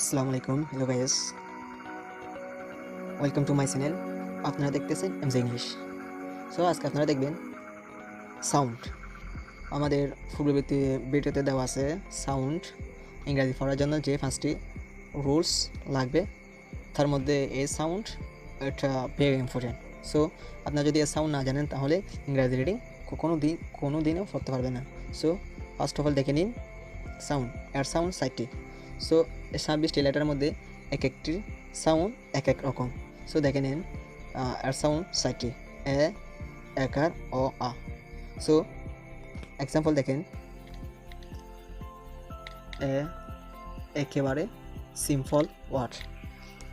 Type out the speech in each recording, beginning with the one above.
আসসালামু আলাইকুম hello guys welcome to my channel আপনারা দেখতেছেন এমজে ইংলিশ সো আজকে আপনারা দেখবেন সাউন্ড আমাদের পূর্ববর্তী ভিডিওতে দেওয়া আছে সাউন্ড ইংরাজি পড়ার জন্য যে পাঁচটি রুলস লাগবে, তার মধ্যে এই সাউন্ড এটা ভেরি ইম্পর্টেন্ট সো আপনারা যদি এই সাউন্ড না জানেন, তাহলে ইংরাজি রিডিং কোনো দিন কোনো দিনও পড়তে পারবে না। সো ফার্স্ট অফ অল দেখে নিন সাউন্ড এর সাউন্ড সাইটটি সো ছাব্বিশটি লেটার মধ্যে এক একটি সাউন্ড এক এক রকম। সো দেখে নিন এর সাউন্ড সাইটটি এ একার অ, আ। সো এক্সাম্পল দেখেন। এ, একেবারে সিম্পল ওয়ার্ড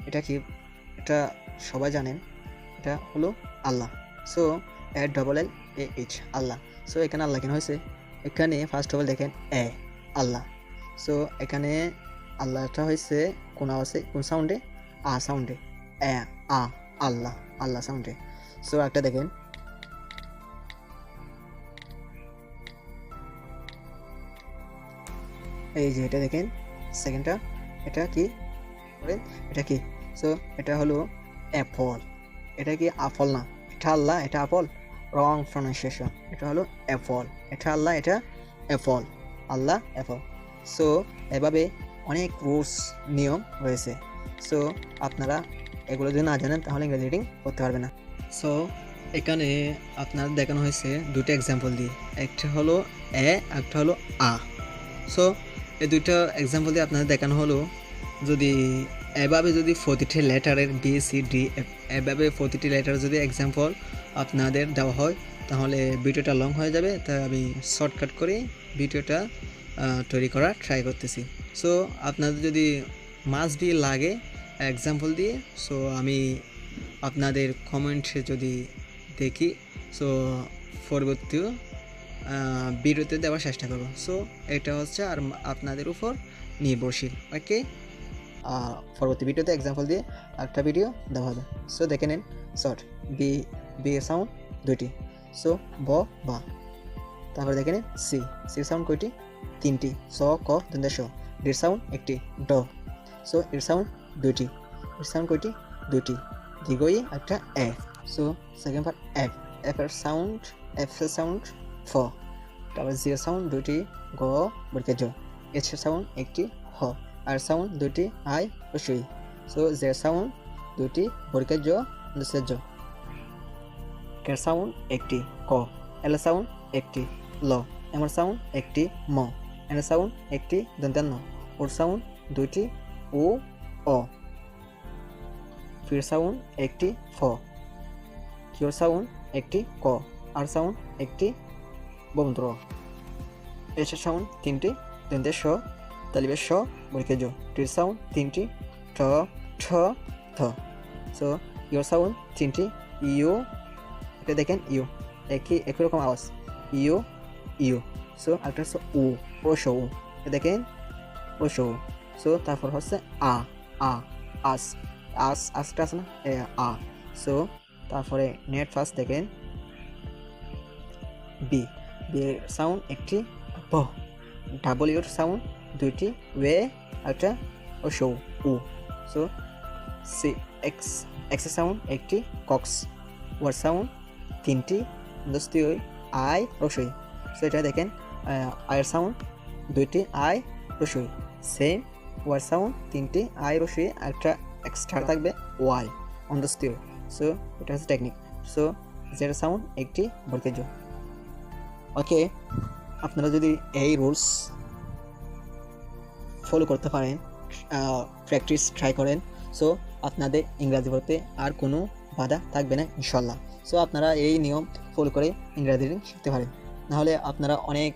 এটা কি, এটা সবাই জানেন? এটা হলো আল্লাহ। So, A double L A H Allah. So এখানে আল্লাহ কেন হয়েছে? এখানে ফার্স্ট অফ অল দেখেন, এ, আল্লাহ। সো এখানে আল্লাহটা হয়েছে কোন আওয়াজে কোন সাউন্ডে আ সাউন্ডে এ। আ, আল্লাহ আল্লাহ সাউন্ডে সো একটা দেখেন। এই যে এটা দেখেন সেকেন্ডটা এটা কি? এটা কি? সো এটা হলো অ্যাপল এটা কি আপল না? এটা আল্লাহ, এটা আপল রং প্রনাউন্সিয়েশন এটা হলো অ্যাপল এটা আল্লাহ, এটা অ্যাপল আল্লাহ অ্যাপল সো এভাবে অনেক রুলস নিয়ম রয়েছে। সো আপনারা এগুলো যদি না জানেন, তাহলে ইংরেজি রিডিং করতে পারবে না। সো এখানে আপনার দেখানো হয়েছে দুটো এক্সাম্পল দিয়ে। একটা হলো এ একটা হলো আ। সো এই দুইটা এক্সাম্পল দিয়ে আপনাদের দেখানো হলো, যদি এভাবে যদি প্রতিটি লেটারের বি সি ডি এভাবে প্রতিটি লেটার যদি এক্সাম্পল আপনাদের দেওয়া হয়, তাহলে ভিডিওটা লং হয়ে যাবে। তাই আমি শর্টকাট করে ভিডিওটা তৈরি করার ট্রাই করতেছি। সো আপনাদের যদি মাস বি লাগে এক্সাম্পল দিয়ে সো আমি আপনাদের কমেন্টে যদি দেখি সো পরবর্তী ভিডিওতে দেওয়ার চেষ্টা করব। সো এটা হচ্ছে আর আপনাদের উপর নির্ভরশীল ওকে পরবর্তী ভিডিওতে এক্সাম্পল দিয়ে একটা ভিডিও দেওয়া হবে। সো দেখে নিন শর্ট বি বি সাউন্ড দুইটি। সো ব, বা। তারপরে দেখে নিন সি সি সাউন্ড কয়টি? তিনটি। স, ক দন্তে স ডির সাউন্ড একটি ড সো এর সাউন্ড দুইটি এর সাউন্ড কয়টি দুইটি দীর্ঘই একটা A so second part F F এর সাউন্ড এফ এর সাউন্ড ফ তারপর জি সাউন্ড দুইটি গ বলকে জ এইচ সাউন্ড একটি হ আর সাউন্ড দুটি আই ও সুই সো জে সাউন্ড দুটি বলকে জ দুসে জ কের সাউন্ড একটি ক এল সাউন্ড একটি ল এমর সাউন্ড একটি ম এন সাউন্ড একটি দন্তান্ন ওর সাউন্ড দুইটি ও অ। ফির সাউন্ড একটি ফ। কিওর সাউন্ড একটি ক। আর সাউন্ড একটি বন্দ্র এসের সাউন্ড তিনটি দন্তে স তালিবের স বলকে জো। টির সাউন্ড তিনটি, ঠ ঠ, থ। সো ইওর সাউন্ড তিনটি, ইউ। এটা দেখেন, ইউ। একই একই রকম আওয়াজ। You you. সো একটা ও উ। এটা দেখেন ও শো সো তারপর হচ্ছে আ আ আস আস আসটা আছে না এ আ সো তারপরে নেট ফার্স্ট দেখেন বি বি এর সাউন্ড একটি ব ডাবল ইউর সাউন্ড দুইটি ওয়ে একটা ও শো উ so C X X sound একটি কক্স ওয়ার সাউন্ড তিনটি দশটি ওই আই রসই সো এটা দেখেন আয়ের সাউন্ড দুইটি আই রসই সেম ওয়ার সাউন্ড তিনটি, আই রসই একটা এক্সট্রা থাকবে ওয়াই অন দশটি ওই সো এটা হচ্ছে টেকনিক সো জেড সাউন্ড একটি ভোল্টেজ ওকে আপনারা যদি এই রুলস ফলো করতে পারেন প্র্যাকটিস ট্রাই করেন সো আপনাদের ইংরাজি বলতে আর কোনো বাধা থাকবে না ইনশাল্লাহ সো আপনারা এই নিয়ম ফলো করে ইংরাজি শিখতে পারেন। নাহলে আপনারা অনেক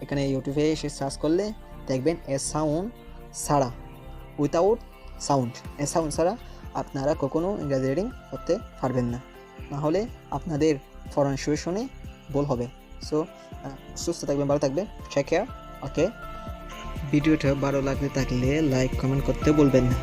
এখানে ইউটিউবে এসে সার্চ করলে দেখবেন এ সাউন্ড ছাড়া উইথাউট সাউন্ড এ সাউন্ড ছাড়া আপনারা কখনো ইংরাজি রিডিং করতে পারবেন না। নাহলে আপনাদের ফরেন প্রনাউন্সিয়েশনে বল হবে। সো সুস্থ থাকবেন, ভালো থাকবেন। টেক কেয়ার ওকে ভিডিওটা ভালো লাগলে থাকলে লাইক কমেন্ট করতে বলবেন না।